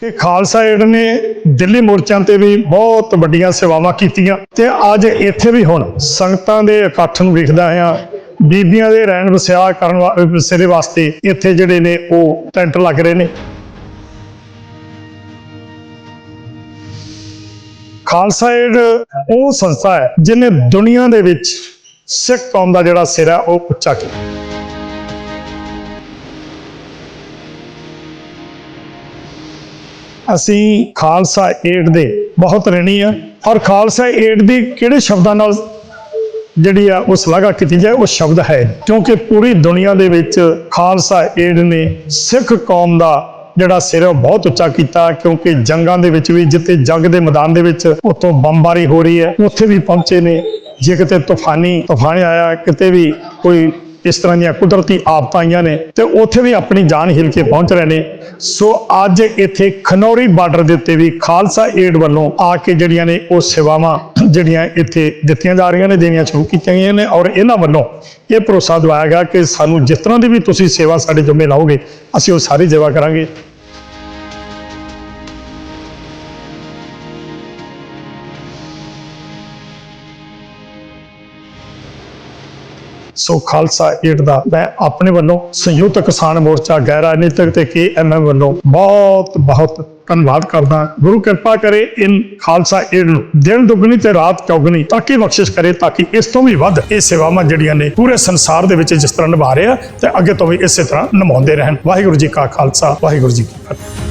ਕਿ ਖਾਲਸਾ ਏਡ ਨੇ ਦਿੱਲੀ ਮੋਰਚਿਆਂ ਤੇ ਵੀ ਬਹੁਤ ਵੱਡੀਆਂ ਸੇਵਾਵਾਂ ਕੀਤੀਆਂ ਤੇ ਅੱਜ ਇੱਥੇ ਵੀ ਹੁਣ ਸੰਗਤਾਂ ਦੇ ਇਕੱਠ ਨੂੰ ਵੇਖਦਾ ਆ ਬੀਬੀਆਂ ਦੇ ਰਹਿਣ ਵਸਿਆ ਕਰਨ ਵਾ- ਵਸੇਰੇ ਵਾਸਤੇ ਇੱਥੇ ਜਿਹੜੇ ਨੇ ਉਹ ਟੈਂਟ ਲੱਗ ਰਹੇ ਨੇ। ਖਾਲਸਾ ਏਡ ਉਹ ਸੰਸਥਾ ਹੈ ਜਿਹਨੇ ਦੁਨੀਆ ਦੇ ਵਿੱਚ ਸਿੱਖ ਕੌਮ ਦਾ ਜਿਹੜਾ ਸਿਰ ਹੈ ਉਹ ਉੱਚਾ ਕੀਤਾ। ਅਸੀਂ ਖਾਲਸਾ ਏਡ ਦੇ ਬਹੁਤ ਰਹਿਣੀ ਆ ਔਰ ਖਾਲਸਾ ਏਡ ਦੀ ਕਿਹੜੇ ਸ਼ਬਦਾਂ ਨਾਲ ਜਿਹੜੀ ਆ ਉਹ ਸ਼ਲਾਘਾ ਕੀਤੀ ਜਾਏ, ਉਹ ਸ਼ਬਦ ਹੈ ਕਿਉਂਕਿ ਪੂਰੀ ਦੁਨੀਆ ਦੇ ਵਿੱਚ ਖਾਲਸਾ ਏਡ ਨੇ ਸਿੱਖ ਕੌਮ ਦਾ ਜਿਹੜਾ ਸਿਰ ਉਹ ਬਹੁਤ ਉੱਚਾ ਕੀਤਾ, ਕਿਉਂਕਿ ਜੰਗਾਂ ਦੇ ਵਿੱਚ ਵੀ ਜਿੱਥੇ ਜੰਗ ਦੇ ਮੈਦਾਨ ਦੇ ਵਿੱਚ ਉਤੋਂ ਬੰਬਾਰੀ ਹੋ ਰਹੀ ਹੈ, ਉੱਥੇ ਵੀ ਪਹੁੰਚੇ ਨੇ। ਜੇ ਕਿਤੇ ਤੂਫਾਨੀ, ਤੂਫਾਨ ਆਇਆ, ਕਿਤੇ ਵੀ ਕੋਈ ਇਸ ਤਰ੍ਹਾਂ ਦੀਆਂ ਕੁਦਰਤੀ ਆਫਤਾਂ ਆਈਆਂ ਨੇ ਤੇ ਉੱਥੇ ਵੀ ਆਪਣੀ ਜਾਨ ਹਿਲ ਕੇ ਪਹੁੰਚ ਰਹੇ ਨੇ। ਸੋ ਅੱਜ ਇੱਥੇ ਖਨੌਰੀ ਬਾਰਡਰ ਦੇ ਉੱਤੇ ਵੀ ਖਾਲਸਾ ਏਡ ਵੱਲੋਂ ਆ ਕੇ ਜਿਹੜੀਆਂ ਨੇ ਉਹ ਸੇਵਾਵਾਂ ਜਿਹੜੀਆਂ ਇੱਥੇ ਦਿੱਤੀਆਂ ਜਾ ਰਹੀਆਂ ਨੇ ਦੇਣੀਆਂ ਸ਼ੁਰੂ ਕੀਤੀਆਂ ਗਈਆਂ ਨੇ ਔਰ ਇਹਨਾਂ ਵੱਲੋਂ ਇਹ ਭਰੋਸਾ ਦਿਵਾਇਆ ਗਿਆ ਕਿ ਸਾਨੂੰ ਜਿਸ ਤਰ੍ਹਾਂ ਦੀ ਵੀ ਤੁਸੀਂ ਸੇਵਾ ਸਾਡੇ ਜੁਮੇ ਲਾਓਗੇ, ਅਸੀਂ ਉਹ ਸਾਰੀ ਸੇਵਾ ਕਰਾਂਗੇ। ਸੋ ਖਾਲਸਾ ਏਡ ਦਾ। ਮੈਂ ਆਪਣੇ ਵੱਲੋਂ ਸੰਯੁਕਤ ਕਿਸਾਨ ਮੋਰਚਾ ਗੈਰ ਰਾਜਨੀਤਿਕ ਤੇ ਕੇ ਐਮ ਵੱਲੋਂ ਬਹੁਤ ਬਹੁਤ ਧੰਨਵਾਦ ਕਰਦਾ ਗੁਰੂ ਕਿਰਪਾ ਕਰੇ ਇਨ ਖਾਲਸਾ ਏਡ ਨੂੰ ਦਿਨ ਦੁੱਗਣੀ ਤੇ ਰਾਤ ਚੌਗਣੀ ਤਾਂ ਕਿ ਬਖਸ਼ਿਸ਼ ਕਰੇ ਤਾਂ ਕਿ ਇਸ ਤੋਂ ਵੀ ਵੱਧ ਇਹ ਸੇਵਾਵਾਂ ਜਿਹੜੀਆਂ ਨੇ ਪੂਰੇ ਸੰਸਾਰ ਦੇ ਵਿੱਚ ਜਿਸ ਤਰ੍ਹਾਂ ਨਿਭਾ ਰਹੇ ਆ ਤੇ ਅੱਗੇ ਤੋਂ ਵੀ ਇਸੇ ਤਰ੍ਹਾਂ ਨਿਭਾਉਂਦੇ ਰਹਿਣ। ਵਾਹਿਗੁਰੂ ਜੀ ਕਾ ਖਾਲਸਾ, ਵਾਹਿਗੁਰੂ ਜੀ ਕੀ ਫਤਿਹ।